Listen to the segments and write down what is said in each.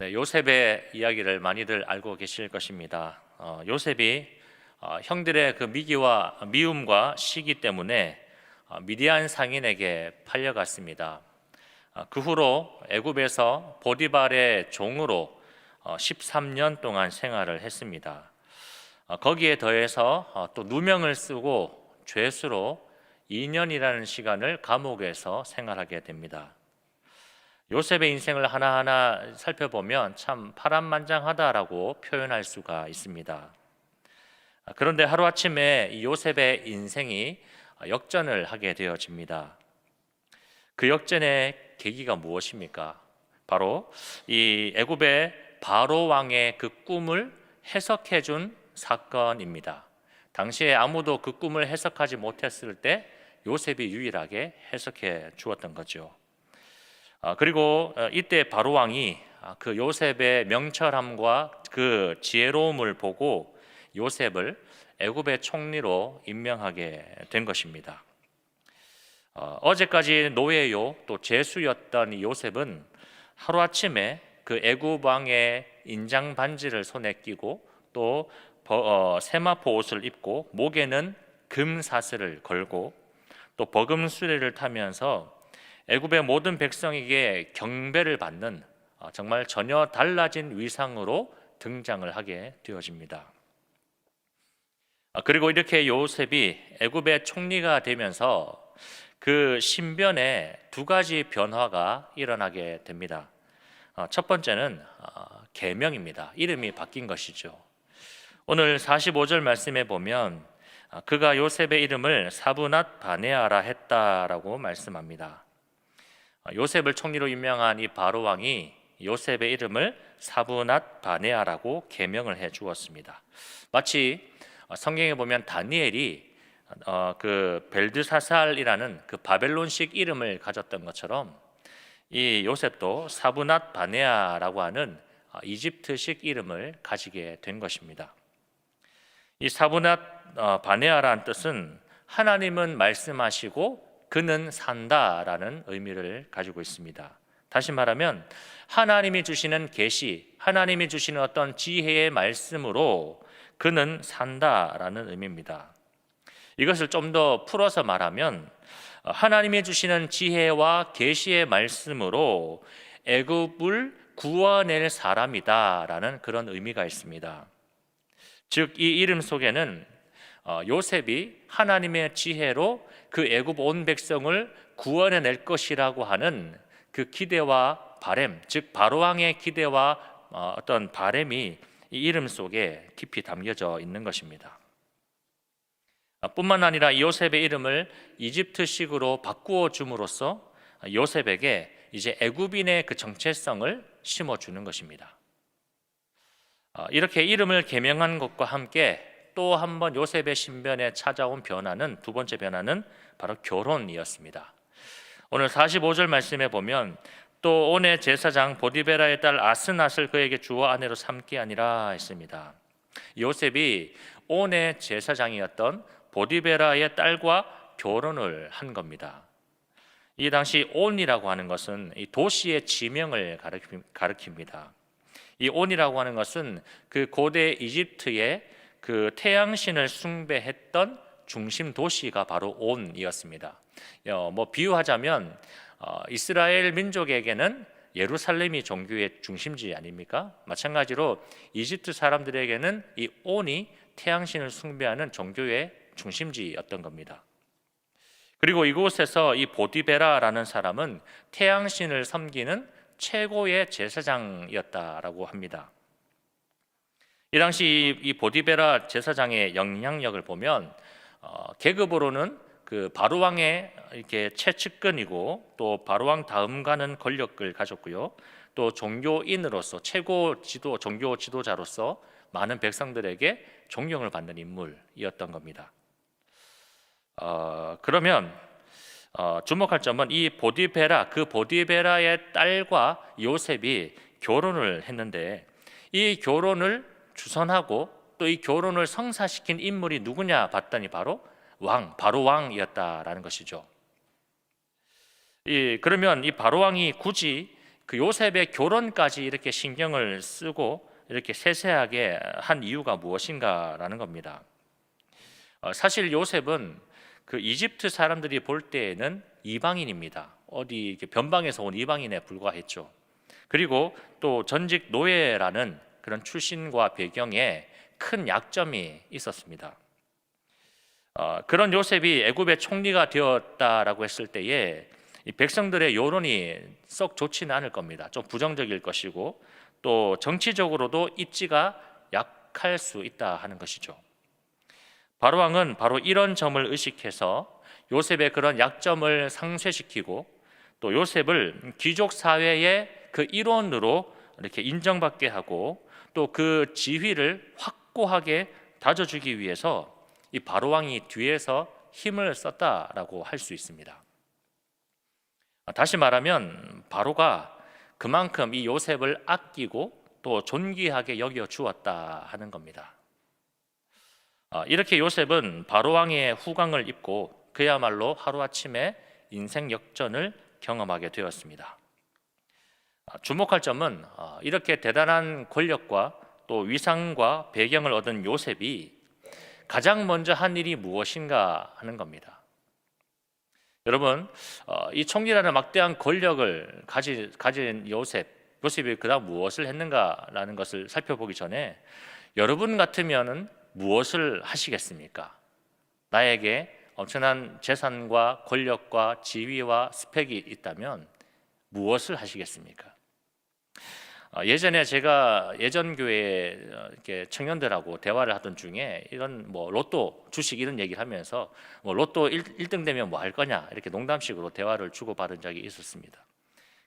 네, 요셉의 이야기를 많이들 알고 계실 것입니다. 어, 요셉이 어, 형들의 그 미기와 미움과 시기 때문에 어, 미디안 상인에게 팔려갔습니다. 어, 그 후로 애굽에서 보디발의 종으로 어, 13년 동안 생활을 했습니다. 어, 거기에 더해서 어, 또 누명을 쓰고 죄수로 2년이라는 시간을 감옥에서 생활하게 됩니다. 요셉의 인생을 하나하나 살펴보면 참 파란만장하다라고 표현할 수가 있습니다. 그런데 하루아침에 이 요셉의 인생이 역전을 하게 되어집니다. 그 역전의 계기가 무엇입니까? 바로 이 애굽의 바로 왕의 그 꿈을 해석해 준 사건입니다. 당시에 아무도 그 꿈을 해석하지 못했을 때 요셉이 유일하게 해석해 주었던 거죠. 아, 그리고 어, 이때 바로 왕이 아, 그 요셉의 명철함과 그 지혜로움을 보고 요셉을 애굽의 총리로 임명하게 된 것입니다. 어, 어제까지 노예요 또 죄수였던 이 요셉은 하루 아침에 그 애굽 왕의 인장 반지를 손에 끼고 또 버- 어, 세마포 옷을 입고 목에는 금 사슬을 걸고 또 버금 수레를 타면서 애굽의 모든 백성에게 경배를 받는 어, 정말 전혀 달라진 위상으로 등장을 하게 되어집니다. 아, 그리고 이렇게 요셉이 애굽의 총리가 되면서 그 신변에 두 가지 변화가 일어나게 됩니다. 어, 첫 번째는 어, 계명입니다. 이름이 바뀐 것이죠. 오늘 45절 말씀에 보면 아, 그가 요셉의 이름을 사브낫 바네아라 했다라고 말씀합니다. 아, 요셉을 총리로 임명한 이 바로 왕이 요셉의 이름을 사브낫 바네아라고 계명을 해 주었습니다. 마치 어, 성경에 보면 다니엘이 어, 그 벨드사살이라는 그 바벨론식 이름을 가졌던 것처럼 이 요셉도 사브낫 바네아라고 하는 어, 이집트식 이름을 가지게 된 것입니다. 이 사브낫 어, 바네아라는 뜻은 하나님은 말씀하시고 그는 산다라는 의미를 가지고 있습니다. 다시 말하면 하나님이 주시는 계시, 하나님이 주시는 어떤 지혜의 말씀으로 그는 산다라는 의미입니다. 이것을 좀 더 풀어서 말하면 어, 하나님이 주시는 지혜와 계시의 말씀으로 애굽을 구원낼 사람이다라는 그런 의미가 있습니다. 즉 이 이름 속에는 어, 요셉이 하나님의 지혜로 그 애굽 온 백성을 구원해 낼 것이라고 하는 그 기대와 바램, 즉 바로 왕의 기대와 어, 어떤 바램이 이 이름 속에 깊이 담겨져 있는 것입니다. 아, 뿐만 아니라 이 요셉의 이름을 이집트식으로 바꾸어 줌으로써 요셉에게 이제 애굽인의 그 정체성을 심어 주는 것입니다. 아, 이렇게 이름을 개명한 것과 함께 또 한 번 요셉의 신변에 찾아온 변화는 두 번째 변화는 바로 결혼이었습니다. 오늘 45절 말씀에 보면 또 온의 제사장 보디베라의 딸 아스낫을 그에게 주어 아내로 삼게 아니라 했습니다. 요셉이 온의 제사장이었던 보디베라의 딸과 결혼을 한 겁니다. 이 당시 온이라고 하는 것은 이 도시의 지명을 가리킵- 가리킵니다. 이 온이라고 하는 것은 그 고대 이집트의 그 태양신을 숭배했던 중심 도시가 바로 온이었습니다. 어, 뭐 비유하자면 어, 이스라엘 민족에게는 예루살렘이 종교의 중심지 아닙니까? 마찬가지로 이집트 사람들에게는 이 온이 태양신을 숭배하는 종교의 중심지였던 겁니다. 그리고 이곳에서 이 보디베라라는 사람은 태양신을 섬기는 최고의 제사장이었다라고 합니다. 이 당시 이- 이 보디베라 제사장의 영향력을 보면 어, 계급으로는 그 바로왕의 이렇게 최측근이고 또 바로왕 다음 가는 권력을 가졌고요. 또 종교인으로서 최고 지도 종교 지도자로서 많은 백성들에게 존경을 받는 인물이었던 겁니다. 어, 그러면 어, 주목할 점은 이 보디베라 그 보디베라의 딸과 요셉이 결혼을 했는데 이 결혼을 주선하고 또이 결혼을 성사시킨 인물이 누구냐 봤더니 바로 왕 바로 왕이었다라는 것이죠. 이 그러면 이 바로 왕이 굳이 그 요셉의 결혼까지 이렇게 신경을 쓰고 이렇게 세세하게 한 이유가 무엇인가라는 겁니다. 어, 사실 요셉은 그 이집트 사람들이 볼 때에는 이방인입니다. 어디 변방에서 온 이방인에 불과했죠. 그리고 또 전직 노예라는 그런 출신과 배경에 큰 약점이 있었습니다. 어, 그런 요셉이 애굽의 총리가 되었다라고 했을 때에 이 백성들의 여론이 썩 좋지는 않을 겁니다. 좀 부정적일 것이고 또 정치적으로도 입지가 약할 수 있다 하는 것이죠. 바로 왕은 바로 이런 점을 의식해서 요셉의 그런 약점을 상쇄시키고 또 요셉을 귀족 사회의 그 일원으로 이렇게 인정받게 하고 또 그 지위를 확고하게 다져주기 위해서 이 바로 왕이 뒤에서 힘을 썼다라고 할 수 있습니다. 다시 말하면 바로가 그만큼 이 요셉을 아끼고 또 존귀하게 여겨 주었다 하는 겁니다. 아, 이렇게 요셉은 바로 왕의 후광을 입고 그야말로 하루 아침에 인생 역전을 경험하게 되었습니다. 아, 주목할 점은 아, 이렇게 대단한 권력과 또 위상과 배경을 얻은 요셉이 가장 먼저 한 일이 무엇인가 하는 겁니다. 여러분, 어, 이 총리라는 막대한 권력을 가지, 가진 요셉, 요셉이 그다음 무엇을 했는가라는 것을 살펴보기 전에 여러분 같으면은 무엇을 하시겠습니까? 나에게 엄청난 재산과 권력과 지위와 스펙이 있다면 무엇을 하시겠습니까? 어, 예전에 제가 예전 교회 이렇게 청년들하고 대화를 하던 중에 이런 뭐 로또 주식 이런 얘기를 하면서 뭐 로또 1, 등 되면 뭐 할 거냐 이렇게 농담식으로 대화를 주고 받은 적이 있었습니다.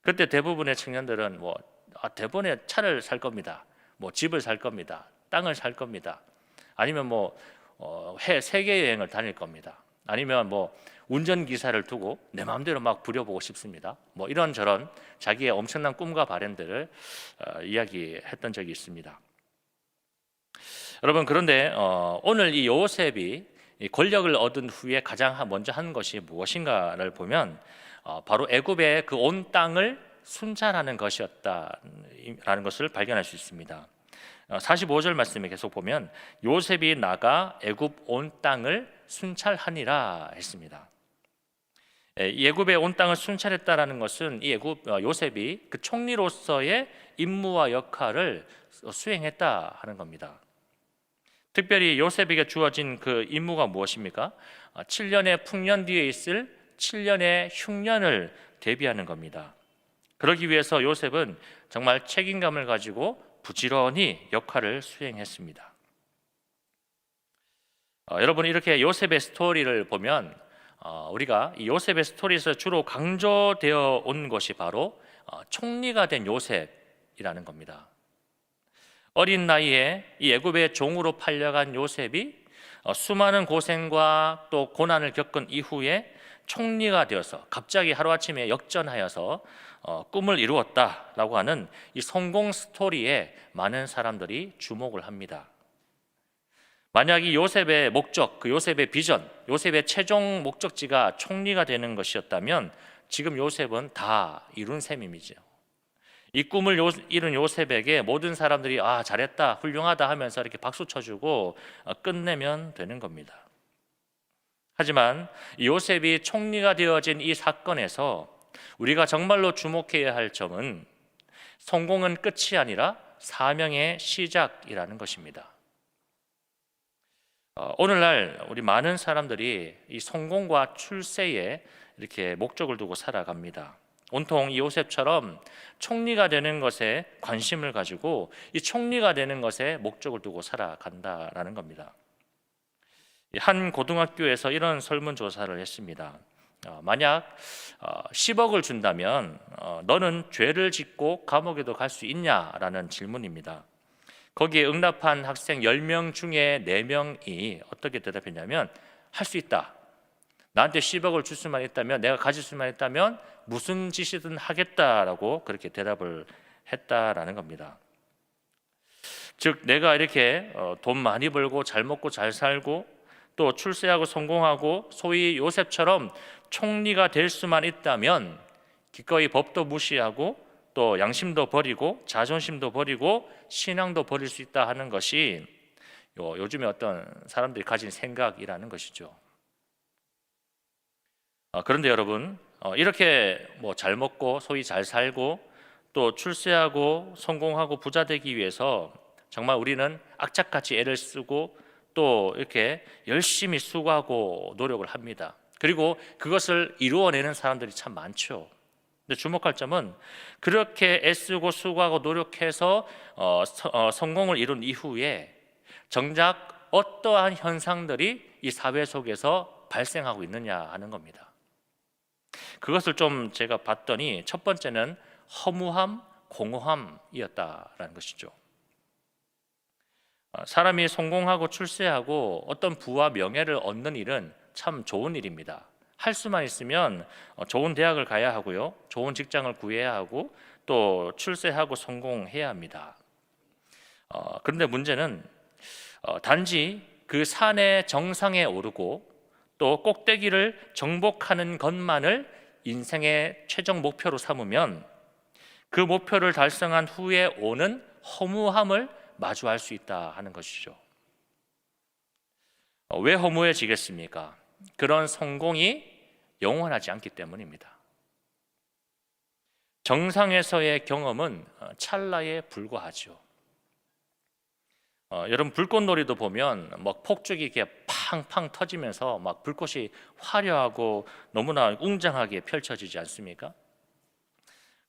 그때 대부분의 청년들은 뭐 아, 대본에 차를 살 겁니다. 뭐 집을 살 겁니다. 땅을 살 겁니다. 아니면 뭐 어, 해 세계 여행을 다닐 겁니다. 아니면 뭐 운전 기사를 두고 내 마음대로 막 부려보고 싶습니다. 뭐 이런 저런 자기의 엄청난 꿈과 바램들을 어, 이야기했던 적이 있습니다. 여러분 그런데 어, 오늘 이 요셉이 이 권력을 얻은 후에 가장 먼저 한 것이 무엇인가를 보면 어, 바로 애굽의 그 온 땅을 순찰하는 것이었다라는 것을 발견할 수 있습니다. 45절 말씀에 계속 보면 요셉이 나가 애굽 온 땅을 순찰하니라 했습니다. 예굽의 온 땅을 순찰했다라는 것은 이 애굽 어, 요셉이 그 총리로서의 임무와 역할을 수행했다 하는 겁니다. 특별히 요셉에게 주어진 그 임무가 무엇입니까? 7년의 어, 풍년 뒤에 있을 7년의 흉년을 대비하는 겁니다. 그러기 위해서 요셉은 정말 책임감을 가지고 부지런히 역할을 수행했습니다. 어, 여러분 이렇게 요셉의 스토리를 보면 어, 우리가 이 요셉의 스토리에서 주로 강조되어 온 것이 바로 어, 총리가 된 요셉이라는 겁니다. 어린 나이에 이 애굽의 종으로 팔려간 요셉이 어, 수많은 고생과 또 고난을 겪은 이후에 총리가 되어서 갑자기 하루아침에 역전하여서 어, 꿈을 이루었다라고 하는 이 성공 스토리에 많은 사람들이 주목을 합니다. 만약 이 요셉의 목적, 그 요셉의 비전, 요셉의 최종 목적지가 총리가 되는 것이었다면 지금 요셉은 다 이룬 셈이죠. 이 꿈을 요, 이룬 요셉에게 모든 사람들이 아 잘했다, 훌륭하다 하면서 이렇게 박수 쳐주고 어, 끝내면 되는 겁니다. 하지만 요셉이 총리가 되어진 이 사건에서 우리가 정말로 주목해야 할 점은 성공은 끝이 아니라 사명의 시작이라는 것입니다. 어, 오늘날 우리 많은 사람들이 이 성공과 출세에 이렇게 목적을 두고 살아갑니다. 온통 요셉처럼 총리가 되는 것에 관심을 가지고 이 총리가 되는 것에 목적을 두고 살아간다라는 겁니다. 한 고등학교에서 이런 설문조사를 했습니다. 어, 만약 10억을 어, 준다면 너는 죄를 짓고 감옥에도 갈 수 있냐라는 질문입니다. 거기에 응답한 학생 10명 중에 4명이 어떻게 대답했냐면 할 수 있다. 나한테 10억을 줄 수만 있다면 내가 가질 수만 있다면 무슨 짓이든 하겠다라고 그렇게 대답을 했다라는 겁니다. 즉 내가 이렇게 어, 돈 많이 벌고 잘 먹고 잘 살고 또 출세하고 성공하고 소위 요셉처럼 총리가 될 수만 있다면 기꺼이 법도 무시하고 또 양심도 버리고 자존심도 버리고 신앙도 버릴 수 있다 하는 것이 요, 요즘에 어떤 사람들이 가진 생각이라는 것이죠. 어, 그런데 여러분 어, 이렇게 뭐 잘 먹고 소위 잘 살고 또 출세하고 성공하고 부자 되기 위해서 정말 우리는 악착같이 애를 쓰고 또 이렇게 열심히 수고하고 노력을 합니다. 그리고 그것을 이루어내는 사람들이 참 많죠. 근데 주목할 점은 그렇게 애쓰고 수고하고 노력해서 어, 서- 어, 성공을 이룬 이후에 정작 어떠한 현상들이 이 사회 속에서 발생하고 있느냐 하는 겁니다. 그것을 좀 제가 봤더니 첫 번째는 허무함, 공허함이었다라는 것이죠. 어, 사람이 성공하고 출세하고 어떤 부와 명예를 얻는 일은 참 좋은 일입니다. 할 수만 있으면 어, 좋은 대학을 가야 하고요, 좋은 직장을 구해야 하고 또 출세하고 성공해야 합니다. 어, 그런데 문제는 어, 단지 그 산의 정상에 오르고 또 꼭대기를 정복하는 것만을 인생의 최종 목표로 삼으면 그 목표를 달성한 후에 오는 허무함을 마주할 수 있다 하는 것이죠. 어, 왜 허무해지겠습니까? 그런 성공이 영원하지 않기 때문입니다. 정상에서의 경험은 어, 찰나에 불과하죠. 어, 여러분 불꽃놀이도 보면 막 폭죽이 이렇게 팡팡 터지면서 막 불꽃이 화려하고 너무나 웅장하게 펼쳐지지 않습니까?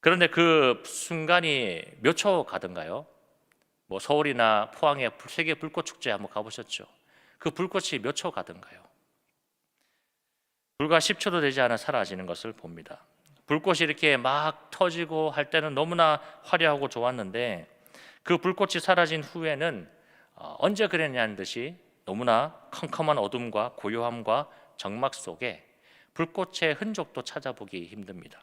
그런데 그 순간이 몇 초 가던가요? 뭐 서울이나 포항에 불- 세계 불꽃 축제 한번 가보셨죠? 그 불꽃이 몇 초 가던가요? 불과 10초도 되지 않아 사라지는 것을 봅니다. 불꽃이 이렇게 막 터지고 할 때는 너무나 화려하고 좋았는데 그 불꽃이 사라진 후에는 어, 언제 그랬냐는 듯이 너무나 컴컴한 어둠과 고요함과 정막 속에 불꽃의 흔적도 찾아보기 힘듭니다.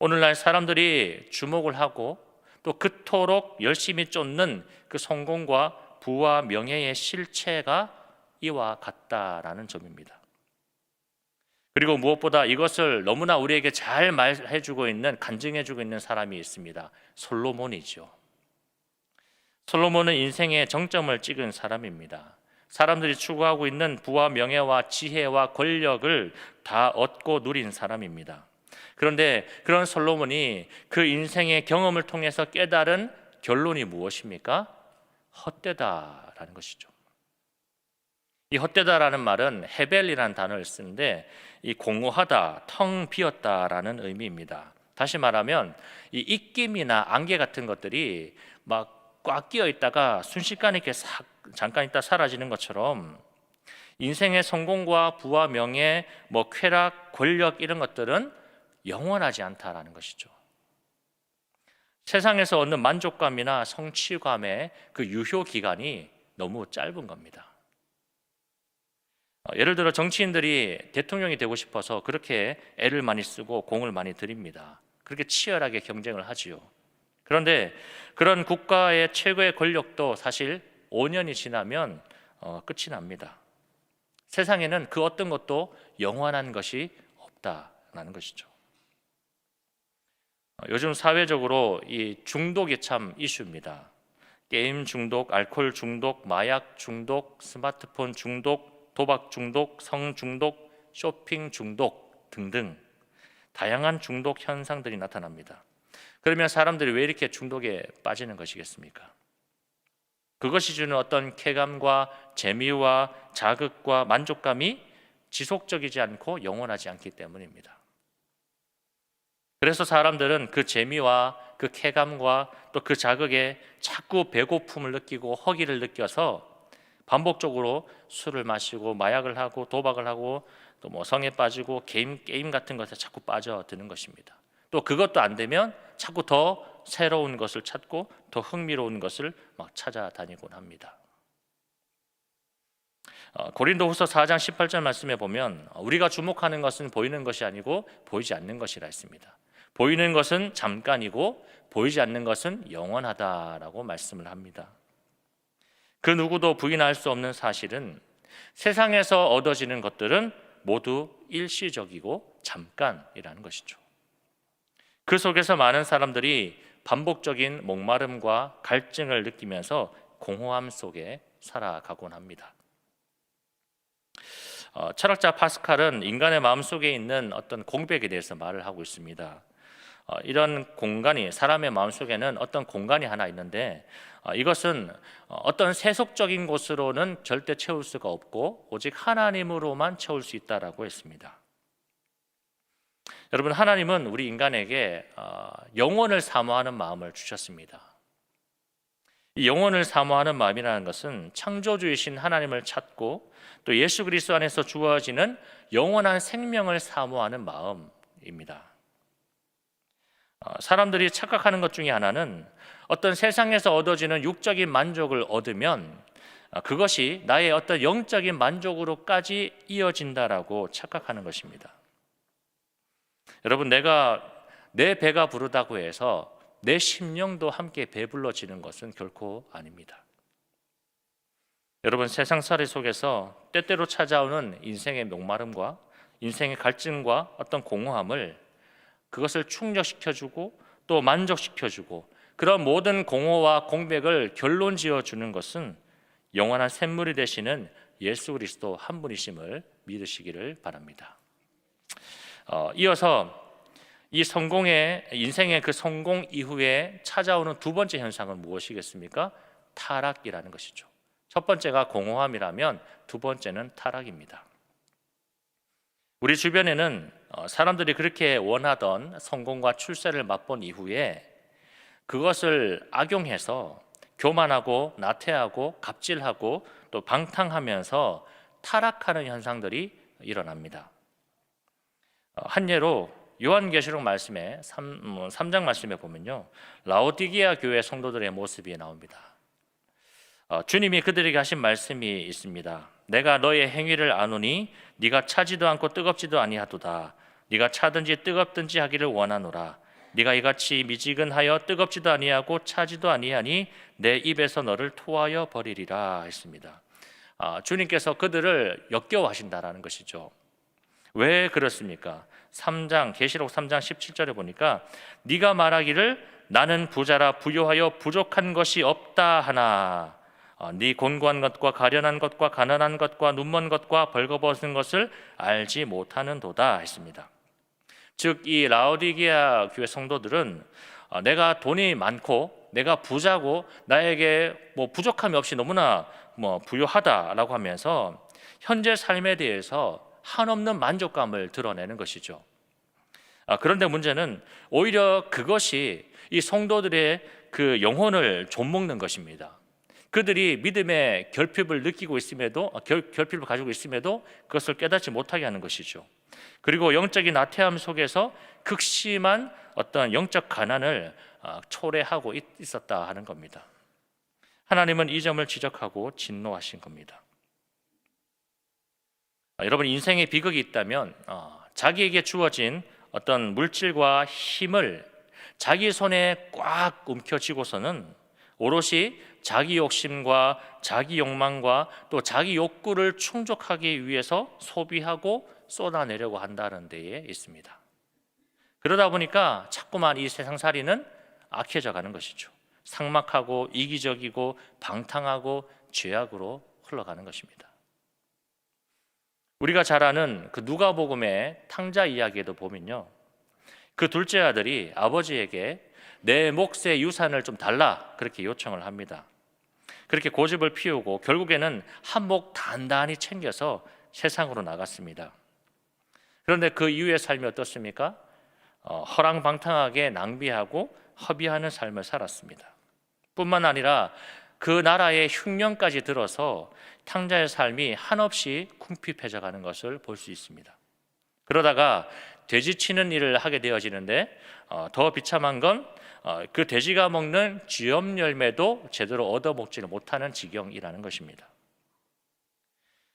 오늘날 사람들이 주목을 하고 또 그토록 열심히 쫓는 그 성공과 부와 명예의 실체가 이와 같다라는 점입니다. 그리고 무엇보다 이것을 너무나 우리에게 잘 말해주고 있는 간증해주고 있는 사람이 있습니다. 솔로몬이죠. 솔로몬은 인생의 정점을 찍은 사람입니다. 사람들이 추구하고 있는 부와 명예와 지혜와 권력을 다 얻고 누린 사람입니다. 그런데 그런 솔로몬이 그 인생의 경험을 통해서 깨달은 결론이 무엇입니까? 헛되다라는 것이죠. 이 헛되다라는 말은 헤벨이라는 단어를 쓰는데 이 공허하다, 텅 비었다라는 의미입니다. 다시 말하면 이 입김이나 안개 같은 것들이 막 꽉 끼어 있다가 순식간에 이렇게 싹 잠깐 있다 사라지는 것처럼 인생의 성공과 부와 명예, 뭐 쾌락, 권력 이런 것들은 영원하지 않다라는 것이죠. 세상에서 얻는 만족감이나 성취감의 그 유효 기간이 너무 짧은 겁니다. 어, 예를 들어 정치인들이 대통령이 되고 싶어서 그렇게 애를 많이 쓰고 공을 많이 들입니다. 그렇게 치열하게 경쟁을 하지요. 그런데 그런 국가의 최고의 권력도 사실 5년이 지나면 어, 끝이 납니다. 세상에는 그 어떤 것도 영원한 것이 없다라는 것이죠. 어, 요즘 사회적으로 이 중독이 참 이슈입니다. 게임 중독, 알코올 중독, 마약 중독, 스마트폰 중독, 도박 중독, 성 중독, 쇼핑 중독 등등 다양한 중독 현상들이 나타납니다. 그러면 사람들이 왜 이렇게 중독에 빠지는 것이겠습니까? 그것이 주는 어떤 쾌감과 재미와 자극과 만족감이 지속적이지 않고 영원하지 않기 때문입니다. 그래서 사람들은 그 재미와 그 쾌감과 또 그 자극에 자꾸 배고픔을 느끼고 허기를 느껴서 반복적으로 술을 마시고 마약을 하고 도박을 하고 또 뭐 성에 빠지고 게임 게임 같은 것에 자꾸 빠져드는 것입니다. 또 그것도 안 되면 자꾸 더 새로운 것을 찾고 더 흥미로운 것을 막 찾아다니곤 합니다. 어, 고린도후서 4장 18절 말씀에 보면 어, 우리가 주목하는 것은 보이는 것이 아니고 보이지 않는 것이라 했습니다. 보이는 것은 잠깐이고 보이지 않는 것은 영원하다라고 말씀을 합니다. 그 누구도 부인할 수 없는 사실은 세상에서 얻어지는 것들은 모두 일시적이고 잠깐이라는 것이죠. 그 속에서 많은 사람들이 반복적인 목마름과 갈증을 느끼면서 공허함 속에 살아가곤 합니다. 어, 철학자 파스칼은 인간의 마음 속에 있는 어떤 공백에 대해서 말을 하고 있습니다. 어, 이런 공간이 사람의 마음 속에는 어떤 공간이 하나 있는데 어, 이것은 어, 어떤 세속적인 곳으로는 절대 채울 수가 없고 오직 하나님으로만 채울 수 있다라고 했습니다. 여러분 하나님은 우리 인간에게 어, 영혼을 사모하는 마음을 주셨습니다. 이 영혼을 사모하는 마음이라는 것은 창조주이신 하나님을 찾고 또 예수 그리스도 안에서 주어지는 영원한 생명을 사모하는 마음입니다. 어, 사람들이 착각하는 것 중에 하나는 어떤 세상에서 얻어지는 육적인 만족을 얻으면 어, 그것이 나의 어떤 영적인 만족으로까지 이어진다라고 착각하는 것입니다. 여러분 내가 내 배가 부르다고 해서 내 심령도 함께 배불러지는 것은 결코 아닙니다. 여러분 세상살이 속에서 때때로 찾아오는 인생의 목마름과 인생의 갈증과 어떤 공허함을 그것을 충족시켜주고 또 만족시켜주고 그런 모든 공허와 공백을 결론 지어주는 것은 영원한 샘물이 되시는 예수 그리스도 한 분이심을 믿으시기를 바랍니다. 어, 이어서 이 성공의 인생의 그 성공 이후에 찾아오는 두 번째 현상은 무엇이겠습니까? 타락이라는 것이죠. 첫 번째가 공허함이라면 두 번째는 타락입니다. 우리 주변에는 어, 사람들이 그렇게 원하던 성공과 출세를 맛본 이후에 그것을 악용해서 교만하고 나태하고 갑질하고 또 방탕하면서 타락하는 현상들이 일어납니다. 어, 한 예로 요한계시록 말씀에 3, 3장 말씀에 보면요. 라오디게아 교회 성도들의 모습이 나옵니다. 어, 주님이 그들에게 하신 말씀이 있습니다. 내가 너의 행위를 아노니 네가 차지도 않고 뜨겁지도 아니하도다. 네가 차든지 뜨겁든지 하기를 원하노라. 네가 이같이 미지근하여 뜨겁지도 아니하고 차지도 아니하니 내 입에서 너를 토하여 버리리라 했습니다. 아, 주님께서 그들을 역겨워하신다라는 것이죠. 왜 그렇습니까? 3장 계시록 3장 17절에 보니까 네가 말하기를 나는 부자라 부요하여 부족한 것이 없다 하나 어, 네 곤고한 것과 가련한 것과 가난한 것과 눈먼 것과 벌거벗은 것을 알지 못하는도다 했습니다. 즉 이 라오디게아 교회 성도들은 어, 내가 돈이 많고 내가 부자고 나에게 뭐 부족함이 없이 너무나 뭐 부유하다라고 하면서 현재 삶에 대해서 한없는 만족감을 드러내는 것이죠. 아, 그런데 문제는 오히려 그것이 이 성도들의 그 영혼을 좀먹는 것입니다. 그들이 믿음의 결핍을 느끼고 있음에도 아, 결, 결핍을 가지고 있음에도 그것을 깨닫지 못하게 하는 것이죠. 그리고 영적인 나태함 속에서 극심한 어떤 영적 가난을 아, 초래하고 있었다 하는 겁니다. 하나님은 이 점을 지적하고 진노하신 겁니다. 아, 여러분 인생에 비극이 있다면 어, 자기에게 주어진 어떤 물질과 힘을 자기 손에 꽉 움켜쥐고서는 오롯이 자기 욕심과 자기 욕망과 또 자기 욕구를 충족하기 위해서 소비하고 쏟아내려고 한다는 데에 있습니다. 그러다 보니까 자꾸만 이 세상살이는 악해져 가는 것이죠. 상막하고 이기적이고 방탕하고 죄악으로 흘러가는 것입니다. 우리가 잘 아는 그 누가복음의 탕자 이야기에도 보면요. 그 둘째 아들이 아버지에게 내 몫의 유산을 좀 달라 그렇게 요청을 합니다. 그렇게 고집을 피우고 결국에는 한몫 단단히 챙겨서 세상으로 나갔습니다. 그런데 그 이후의 삶이 어떻습니까? 어, 허랑방탕하게 낭비하고 허비하는 삶을 살았습니다. 뿐만 아니라 그 나라의 흉년까지 들어서 탕자의 삶이 한없이 궁핍해져 가는 것을 볼 수 있습니다. 그러다가 돼지 치는 일을 하게 되어지는데 어, 더 비참한 건그 어, 돼지가 먹는 쥐염 열매도 제대로 얻어 먹지를 못하는 지경이라는 것입니다.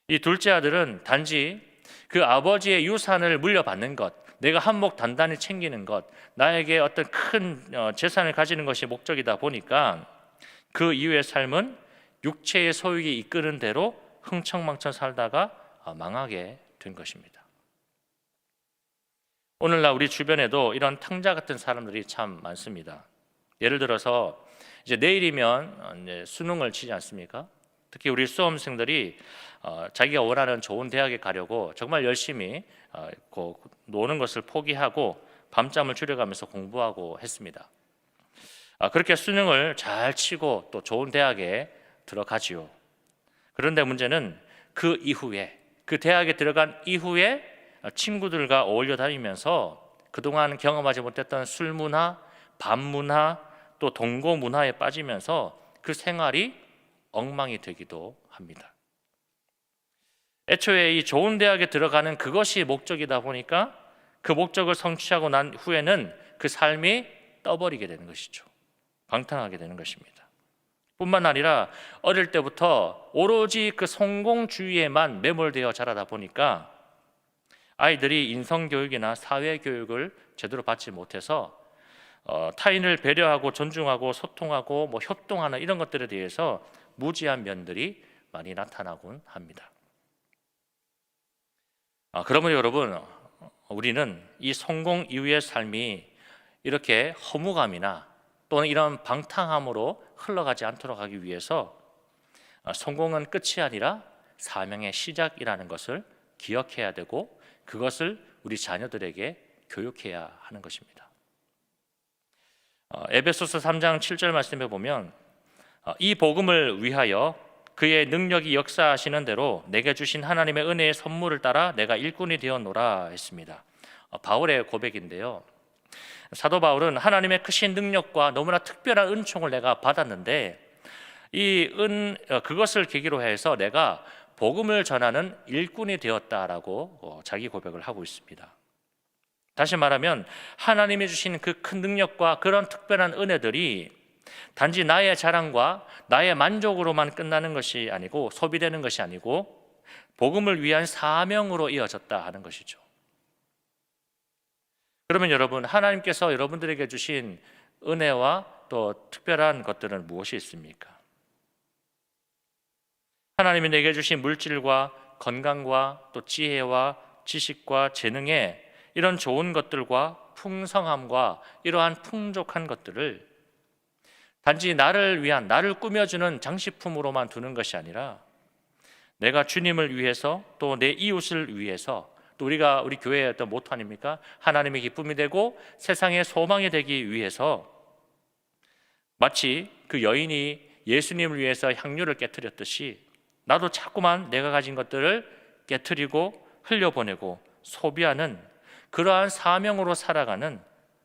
이 둘째 아들은 단지 그 아버지의 유산을 물려받는 것, 내가 한몫 단단히 챙기는 것, 나에게 어떤 큰 어, 재산을 가지는 것이 목적이다 보니까 그 이후의 삶은 육체의 소욕이 이끄는 대로 흥청망청 살다가 아, 망하게 된 것입니다. 오늘날 우리 주변에도 이런 탕자 같은 사람들이 참 많습니다. 예를 들어서 이제 내일이면 어, 이제 수능을 치지 않습니까? 특히 우리 수험생들이 어, 자기가 원하는 좋은 대학에 가려고 정말 열심히 어, 그 노는 것을 포기하고 밤잠을 줄여가면서 공부하고 했습니다. 아, 그렇게 수능을 잘 치고 또 좋은 대학에 들어가지요. 그런데 문제는 그 이후에 그 대학에 들어간 이후에 친구들과 어울려 다니면서 그동안 경험하지 못했던 술 문화, 밤 문화, 또 동거 문화에 빠지면서 그 생활이 엉망이 되기도 합니다. 애초에 이 좋은 대학에 들어가는 그것이 목적이다 보니까 그 목적을 성취하고 난 후에는 그 삶이 떠버리게 되는 것이죠. 방탕하게 되는 것입니다. 뿐만 아니라 어릴 때부터 오로지 그 성공주의에만 매몰되어 자라다 보니까 아이들이 인성 교육이나 사회 교육을 제대로 받지 못해서 어, 타인을 배려하고 존중하고 소통하고 뭐 협동하는 이런 것들에 대해서 무지한 면들이 많이 나타나곤 합니다. 아, 그러면 여러분 우리는 이 성공 이후의 삶이 이렇게 허무감이나 또는 이런 방탕함으로 흘러가지 않도록 하기 위해서 어, 성공은 끝이 아니라 사명의 시작이라는 것을 기억해야 되고 그것을 우리 자녀들에게 교육해야 하는 것입니다. 어, 에베소서 3장 7절 말씀에 보면 어, 이 복음을 위하여 그의 능력이 역사하시는 대로 내게 주신 하나님의 은혜의 선물을 따라 내가 일꾼이 되었노라 했습니다. 어, 바울의 고백인데요. 사도 바울은 하나님의 크신 능력과 너무나 특별한 은총을 내가 받았는데 이 은 그것을 계기로 해서 내가 복음을 전하는 일꾼이 되었다라고 어, 자기 고백을 하고 있습니다. 다시 말하면 하나님이 주신 그 큰 능력과 그런 특별한 은혜들이 단지 나의 자랑과 나의 만족으로만 끝나는 것이 아니고 소비되는 것이 아니고 복음을 위한 사명으로 이어졌다 하는 것이죠. 그러면 여러분 하나님께서 여러분들에게 주신 은혜와 또 특별한 것들은 무엇이 있습니까? 하나님이 내게 주신 물질과 건강과 또 지혜와 지식과 재능에 이런 좋은 것들과 풍성함과 이러한 풍족한 것들을 단지 나를 위한 나를 꾸며주는 장식품으로만 두는 것이 아니라 내가 주님을 위해서 또 내 이웃을 위해서 또 우리가 우리 교회의 어떤 모토 아닙니까? 하나님의 기쁨이 되고 세상의 소망이 되기 위해서 마치 그 여인이 예수님을 위해서 향유를 깨뜨렸듯이 나도 자꾸만 내가 가진 것들을 깨뜨리고 흘려보내고 소비하는 그러한 사명으로 살아가는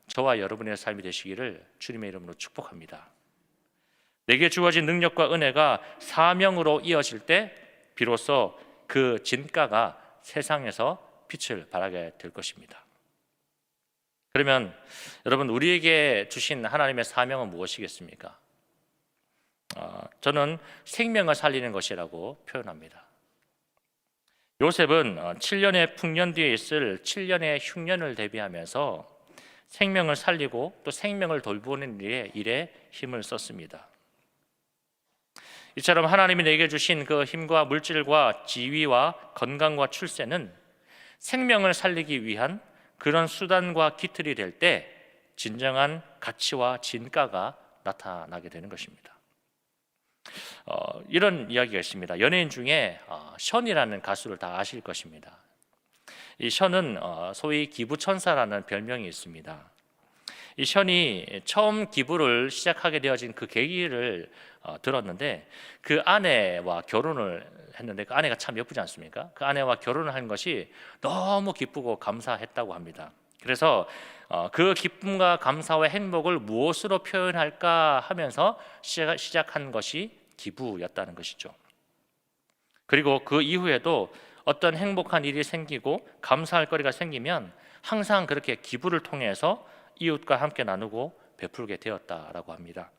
저와 여러분의 삶이 되시기를 주님의 이름으로 축복합니다. 내게 주어진 능력과 은혜가 사명으로 이어질 때 비로소 그 진가가 세상에서 빛을 발하게 될 것입니다. 그러면 여러분 우리에게 주신 하나님의 사명은 무엇이겠습니까? 어, 저는 생명을 살리는 것이라고 표현합니다. 요셉은 7년의 어, 풍년 뒤에 있을 7년의 흉년을 대비하면서 생명을 살리고 또 생명을 돌보는 일에, 일에 힘을 썼습니다. 이처럼 하나님이 내게 주신 그 힘과 물질과 지위와 건강과 출세는 생명을 살리기 위한 그런 수단과 기틀이 될 때 진정한 가치와 진가가 나타나게 되는 것입니다. 어, 이런 이야기가 있습니다. 연예인 중에 어, 션이라는 가수를 다 아실 것입니다. 이 션은 어, 소위 기부천사라는 별명이 있습니다. 이 션이 처음 기부를 시작하게 되어진 그 계기를 어, 들었는데 그 아내와 결혼을 했는데 그 아내가 참 예쁘지 않습니까? 그 아내와 결혼을 한 것이 너무 기쁘고 감사했다고 합니다. 그래서 어, 그 기쁨과 감사와 행복을 무엇으로 표현할까 하면서 시작한 것이 기부였다는 것이죠. 그리고 그 이후에도 어떤 행복한 일이 생기고 감사할 거리가 생기면 항상 그렇게 기부를 통해서 이웃과 함께 나누고 베풀게 되었다라고 합니다.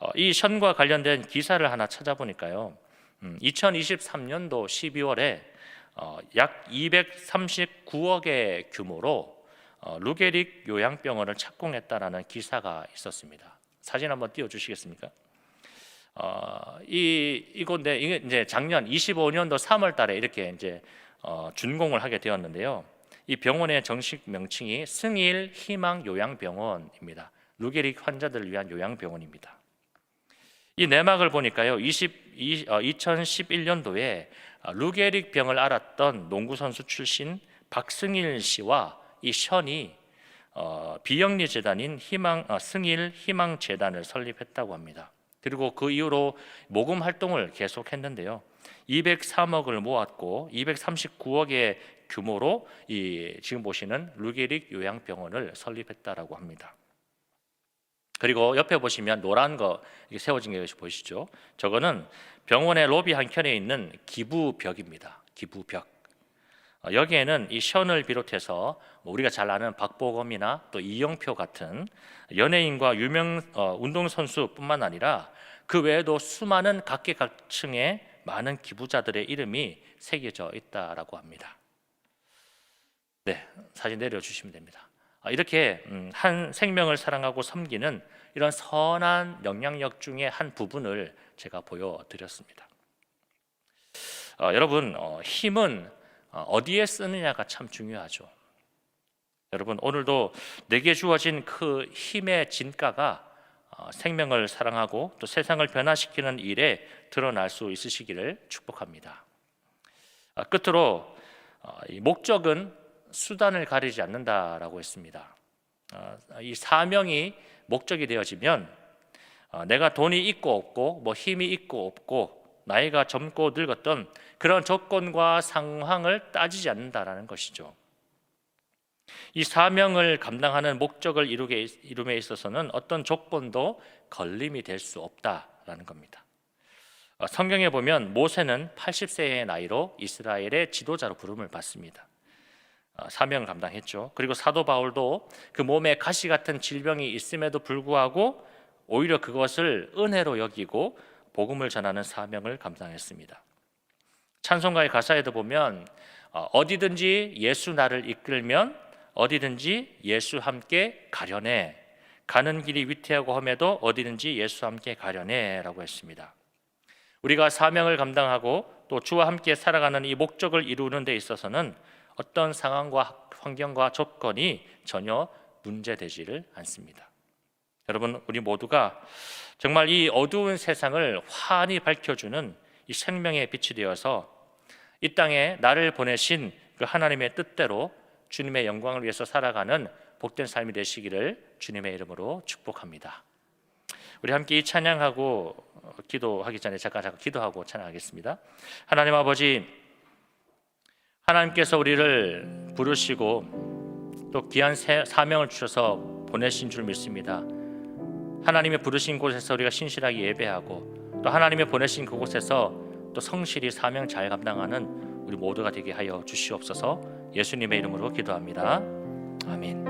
어, 이 션과 관련된 기사를 하나 찾아보니까요. 2023년도 음, 12월에 어, 약 239억의 규모로 어, 루게릭 요양병원을 착공했다라는 기사가 있었습니다. 사진 한번 띄워 주시겠습니까? 어, 이 이건데 이게 이제 작년 25년도 3월달에 이렇게 이제 어, 준공을 하게 되었는데요. 이 병원의 정식 명칭이 승일 희망 요양병원입니다. 루게릭 환자들을 위한 요양병원입니다. 이 내막을 보니까요. 20, 2011년도에 루게릭 병을 앓았던 농구 선수 출신 박승일 씨와 이 션이 어, 비영리 재단인 희망 어, 승일 희망 재단을 설립했다고 합니다. 그리고 그 이후로 모금 활동을 계속했는데요. 203억을 모았고 239억의 규모로 이 지금 보시는 루게릭 요양병원을 설립했다라고 합니다. 그리고 옆에 보시면 노란 거 세워진 것이 보이시죠? 저거는 병원의 로비 한 켠에 있는 기부벽입니다. 기부벽. 어, 여기에는 이 션을 비롯해서 뭐 우리가 잘 아는 박보검이나 또 이영표 같은 연예인과 유명 어, 운동 선수뿐만 아니라 그 외에도 수많은 각계각층의 많은 기부자들의 이름이 새겨져 있다라고 합니다. 네, 사진 내려주시면 됩니다. 아, 이렇게 음, 한 생명을 사랑하고 섬기는 이런 선한 영향력 중에 한 부분을 제가 보여드렸습니다. 어, 여러분 어, 힘은 어, 어디에 쓰느냐가 참 중요하죠. 여러분 오늘도 내게 주어진 그 힘의 진가가 어, 생명을 사랑하고 또 세상을 변화시키는 일에 드러날 수 있으시기를 축복합니다. 아, 끝으로 어, 이 목적은 수단을 가리지 않는다라고 했습니다. 어, 이 사명이 목적이 되어지면 어, 내가 돈이 있고 없고 뭐 힘이 있고 없고 나이가 젊고 늙었던 그런 조건과 상황을 따지지 않는다라는 것이죠. 이 사명을 감당하는 목적을 이루게 이룸에 있어서는 어떤 조건도 걸림이 될 수 없다라는 겁니다. 어, 성경에 보면 모세는 80세의 나이로 이스라엘의 지도자로 부름을 받습니다. 어, 사명을 감당했죠. 그리고 사도 바울도 그 몸에 가시 같은 질병이 있음에도 불구하고 오히려 그것을 은혜로 여기고 복음을 전하는 사명을 감당했습니다. 찬송가의 가사에도 보면 어, 어디든지 예수 나를 이끌면 어디든지 예수 함께 가려네 가는 길이 위태하고 험해도 어디든지 예수 함께 가려네라고 했습니다. 우리가 사명을 감당하고 또 주와 함께 살아가는 이 목적을 이루는 데 있어서는 어떤 상황과 환경과 조건이 전혀 문제되지를 않습니다. 여러분 우리 모두가 정말 이 어두운 세상을 환히 밝혀주는 이 생명의 빛이 되어서 이 땅에 나를 보내신 그 하나님의 뜻대로 주님의 영광을 위해서 살아가는 복된 삶이 되시기를 주님의 이름으로 축복합니다. 우리 함께 이 찬양하고 기도하기 전에 잠깐 잠깐 기도하고 찬양하겠습니다. 하나님 아버지 하나님께서 우리를 부르시고 또 귀한 사명을 주셔서 보내신 줄 믿습니다. 하나님의 부르신 곳에서 우리가 신실하게 예배하고 또 하나님의 보내신 그곳에서 또 성실히 사명 잘 감당하는 우리 모두가 되게 하여 주시옵소서. 예수님의 이름으로 기도합니다. 아멘.